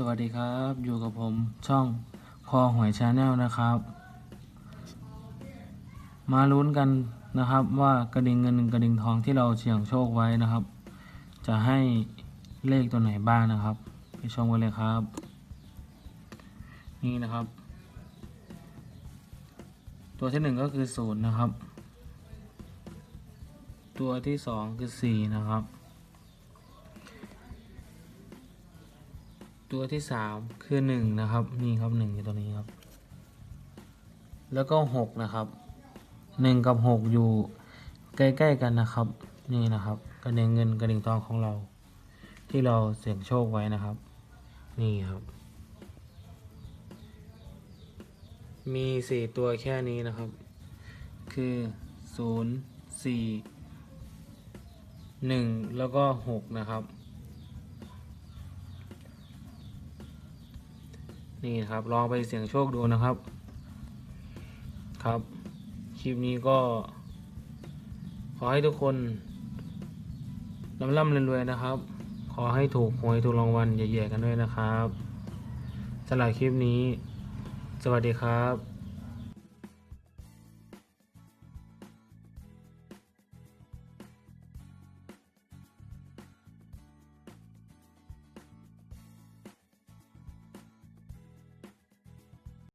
สวัสดีครับ อยู่กับผมช่องคอหวยชาแนลนะครับ มาลุ้นกันนะครับว่ากระดิ่งเงินกระดิ่งทองที่เราเสี่ยงโชคไว้นะครับ จะให้เลขตัวไหนบ้างนะครับ ไปชมกันเลยครับ นี่นะครับ ตัวที่หนึ่งก็คือศูนย์นะครับ ตัวที่สองคือสี่นะครับ ตัวที่สามคือหนึ่งนะครับ นี่ครับหนึ่งอยู่ตัวนี้ครับ แล้วก็หกนะครับหนึ่งกับหกอยู่ใกล้ๆกันนะครับ นี่นะครับกระเด็งเงินกระเด็งทองของเรา ที่เราเสี่ยงโชคไว้นะครับ นี่ครับ มีสี่ตัวแค่นี้นะครับ คือศูนย์สี่หนึ่งแล้วก็หกนะครับ นี่ครับ ลองไปเสี่ยงโชคดูนะครับ ครับ คลิปนี้ก็ ขอให้ทุกคนร่ำร่ำรวยๆนะครับ ขอให้ถูกหวยถูกรางวัลใหญ่ๆกันด้วยนะครับสำหรับคลิปนี้ สวัสดีครับ